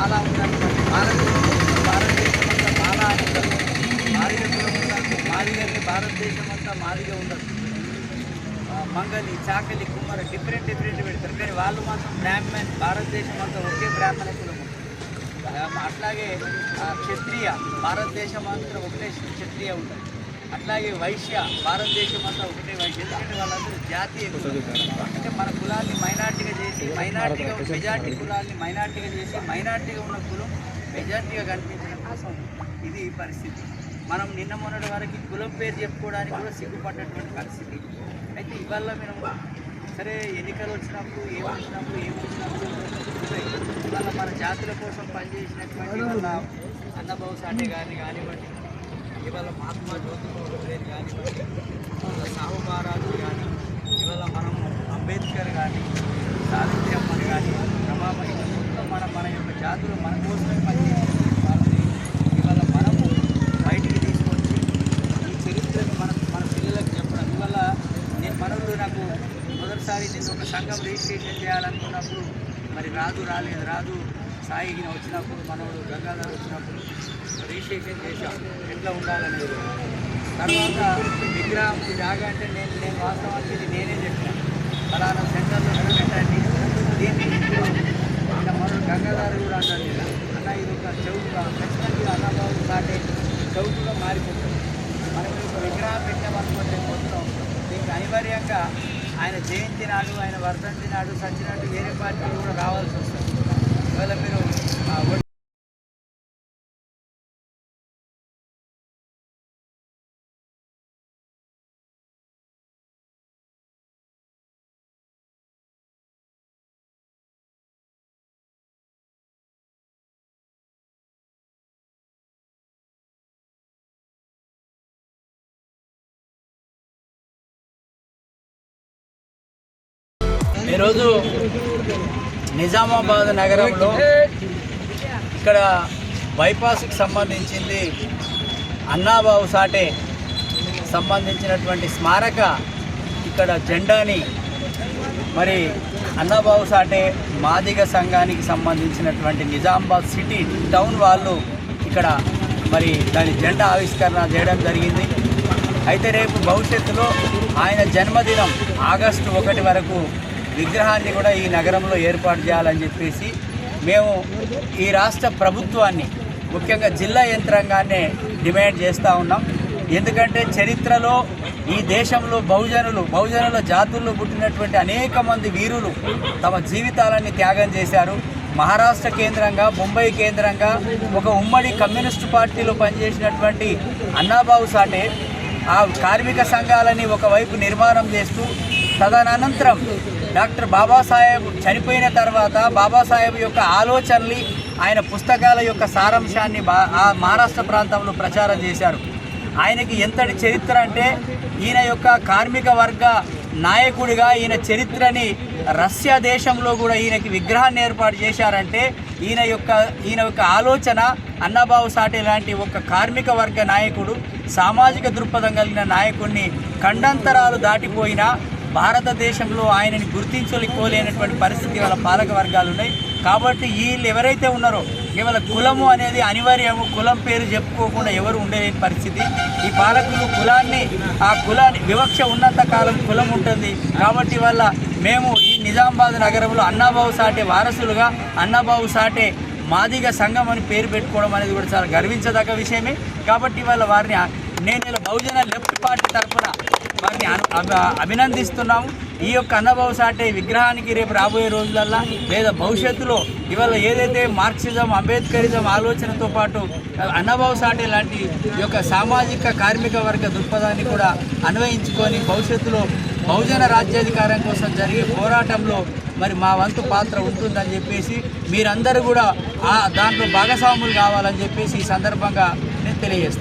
చాలా భారతదేశం చాలా భారతదేశం ఉండదు. మంగలి చాకలి కుమ్మర డిఫరెంట్ డిఫరెంట్ పెడతారు. కానీ వాళ్ళు మాత్రం బ్రాహ్మణ్ భారతదేశం అంతా ఒకే బ్రాహ్మణ కులం అట్లాగే క్షత్రియ భారతదేశం అంతా ఒకటే క్షత్రియ ఉంటుంది. అట్లాగే వైశ్య భారతదేశం అంతా ఒకటే వైశ్య. ఎందుకంటే వాళ్ళందరూ జాతీయ అంటే మన కులాన్ని మైనార్టీగా చేసి మైనార్టీగా మెజార్టీ కులాన్ని మైనార్టీగా చేసి మైనార్టీగా ఉన్న కులం మెజార్టీగా కనిపించడం కోసం ఇది పరిస్థితి. మనం నిన్న మొన్నటి వరకు కులం పేరు చెప్పుకోవడానికి కూడా సిగ్గుపడ్డటువంటి పరిస్థితి. అయితే ఇవాళ మేము సరే ఎన్నికలు వచ్చినప్పుడు ఏం వచ్చినప్పుడు ఏం వచ్చినప్పుడు ఇవాళ మన జాతుల కోసం పనిచేసినటువంటి వాళ్ళ అన్నబాబు సాటే గారిని కానివ్వండి ఇవాళ మహాత్మా జ్యోతిబాబు గారిని కానివ్వండి ఇవాళ సాహు మహారాజు కానీ ఇవాళ మనం అంబేద్కర్ కానీ సావిత్రి అమ్మని కానీ రమాబాయి మొత్తం మన మన యొక్క జాతులు మన కోసమే పనిచేసినటువంటి వాళ్ళని ఇవాళ మనము బయటికి తీసుకొచ్చి ఈ చరిత్రను మన మన పిల్లలకు చెప్పడం. ఇవాళ నేను మనవులు నాకు మొదటిసారి నేను ఒక సంఘం రిజిస్ట్రేషన్ చేయాలనుకున్నప్పుడు మరి రాదు రాలేదు రాదు. సాయిగిన వచ్చినప్పుడు మనవుడు గంగాధర్ వచ్చినప్పుడు రిజిస్ట్రేషన్ చేశాం. ఎట్లా ఉండాలనేది. తర్వాత విగ్రహం జాగా అంటే నేను నేను వాస్తవానికి ఇది నేనే చెప్పాను. ఫలానా సెంటర్లో పెట్టండి దీన్ని ఇప్పుడు మనం మరో కూడా అన్నాడు అన్న ఇది ఒక చౌకగా ఖచ్చితంగా అన్నబాబు దాటే చౌకగా మారిపోతుంది. మనం ఒక విగ్రహం పెట్టామనుకుంటే మొత్తం. దీనికి అనివార్యంగా ఆయన జయంతి నాడు ఆయన వర్ధంతి నాడు సచ్చినట్టు వేరే పార్టీలు కూడా రావాల్సి వస్తుంది. ఈరోజు నిజామాబాద్ నగరంలో ఇక్కడ బైపాస్కి సంబంధించింది అన్నాబాబు సాటే సంబంధించినటువంటి స్మారక ఇక్కడ జెండాని మరి అన్నాబాబు సాటే మాదిగ సంఘానికి సంబంధించినటువంటి నిజామాబాద్ సిటీ టౌన్ వాళ్ళు ఇక్కడ మరి దాని జెండా ఆవిష్కరణ చేయడం జరిగింది. అయితే రేపు భవిష్యత్తులో ఆయన జన్మదినం ఆగస్టు ఒకటి వరకు విగ్రహాన్ని కూడా ఈ నగరంలో ఏర్పాటు చేయాలని చెప్పేసి మేము ఈ రాష్ట్ర ప్రభుత్వాన్ని ముఖ్యంగా జిల్లా యంత్రాంగాన్ని డిమాండ్ చేస్తూ ఉన్నాం. ఎందుకంటే చరిత్రలో ఈ దేశంలో బహుజనులు బహుజనుల జాతుల్లో పుట్టినటువంటి అనేక మంది వీరులు తమ జీవితాలని త్యాగం చేశారు. మహారాష్ట్ర కేంద్రంగా ముంబై కేంద్రంగా ఒక ఉమ్మడి కమ్యూనిస్టు పార్టీలో పనిచేసినటువంటి అన్నాబాబు సాటే ఆ కార్మిక సంఘాలని ఒకవైపు నిర్మాణం చేస్తూ తదనంతరం డాక్టర్ బాబాసాహెబ్ చనిపోయిన తర్వాత బాబాసాహెబ్ యొక్క ఆలోచనలు ఆయన పుస్తకాల యొక్క సారాంశాన్ని ఆ మహారాష్ట్ర ప్రాంతంలో ప్రచారం చేశారు. ఆయనకి ఎంతటి చరిత్ర అంటే ఈయన యొక్క కార్మిక వర్గ నాయకుడిగా ఈయన చరిత్రని రష్యా దేశంలో కూడా ఈయనకి విగ్రహాన్ని ఏర్పాటు చేశారంటే ఈయన యొక్క ఈయన యొక్క ఆలోచన అన్నబాబు సాటే లాంటి ఒక కార్మిక వర్గ నాయకుడు సామాజిక దృక్పథం కలిగిన నాయకుడిని ఖండాంతరాలు దాటిపోయినా భారతదేశంలో ఆయనని గుర్తించలేకపోలేనటువంటి పరిస్థితి వాళ్ళ పాలక వర్గాలు ఉన్నాయి. కాబట్టి వీళ్ళు ఎవరైతే ఉన్నారో కేవలం కులము అనేది అనివార్యము కులం పేరు చెప్పుకోకుండా ఎవరు ఉండలేని పరిస్థితి. ఈ పాలకులు కులాన్ని ఆ కులాన్ని వివక్ష ఉన్నంత కాలం కులం ఉంటుంది. కాబట్టి వల్ల మేము ఈ నిజామాబాద్ నగరంలో అన్నాబాబు సాటే వారసులుగా అన్నాబాబు సాటే మాదిగ సంఘం అని పేరు పెట్టుకోవడం అనేది కూడా చాలా గర్వించదగ్గ విషయమే. కాబట్టి వాళ్ళ వారిని నేను ఇలా బహుజన లెఫ్ట్ పార్టీ తరఫున వారిని అభినందిస్తున్నాము. ఈ యొక్క అన్నబాబు సాటే విగ్రహానికి రేపు రాబోయే రోజులల్లా లేదా భవిష్యత్తులో ఇవాళ ఏదైతే మార్క్సిజం అంబేద్కరిజం ఆలోచనతో పాటు అన్నబాబు సాటే లాంటి ఈ యొక్క సామాజిక కార్మిక వర్గ దృక్పథాన్ని కూడా అన్వయించుకొని భవిష్యత్తులో బహుజన రాజ్యాధికారం కోసం జరిగే పోరాటంలో మరి మా వంతు పాత్ర ఉంటుందని చెప్పేసి మీరందరూ కూడా ఆ దాంట్లో భాగస్వాములు కావాలని చెప్పేసి ఈ సందర్భంగా నేను తెలియజేస్తాను